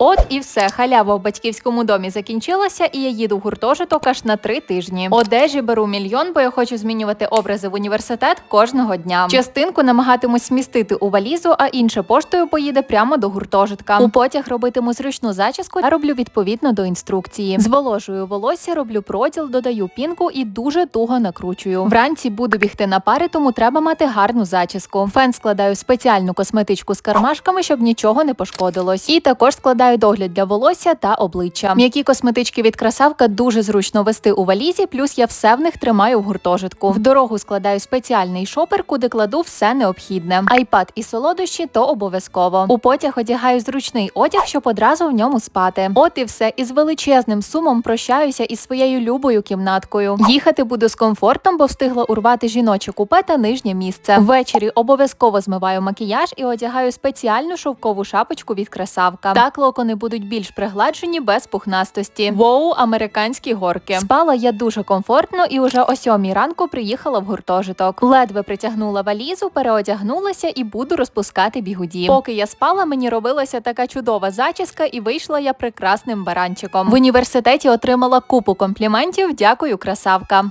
От і все, халява в батьківському домі закінчилася, і я їду в гуртожиток аж на три тижні. Одежі беру мільйон, бо я хочу змінювати образи в університет кожного дня. Частинку намагатимусь смістити у валізу, а інше поштою поїде прямо до гуртожитка. У потяг робитиму зручну зачіску, а роблю відповідно до інструкції. Зволожую волосся, роблю проділ, додаю пінку і дуже туго накручую. Вранці буду бігти на пари, тому треба мати гарну зачіску. Фен складаю спеціальну косметичку з кармашками, щоб нічого не пошкодилось. І також складаю догляд для волосся та обличчя. М'які косметички від красавка дуже зручно вести у валізі, плюс я все в них тримаю в гуртожитку. В дорогу складаю спеціальний шопер, куди кладу все необхідне. Айпад і солодощі то обов'язково. У потяг одягаю зручний одяг, щоб одразу в ньому спати. От і все. І з величезним сумом прощаюся із своєю любою кімнаткою. Їхати буду з комфортом, бо встигла урвати жіноче купе та нижнє місце. Ввечері обов'язково змиваю макіяж і одягаю спеціальну шовкову шапочку від красавка. Так локони будуть більш пригладжені без пухнастості. Воу, американські горки. Спала я дуже комфортно і уже о сьомій ранку приїхала в гуртожиток. Ледве притягнула валізу, переодягнулася і буду розпускати бігуді. Поки я спала, мені робилася така чудова зачіска, і вийшла я прекрасним баранчиком. В університеті отримала купу компліментів. Дякую, красавка.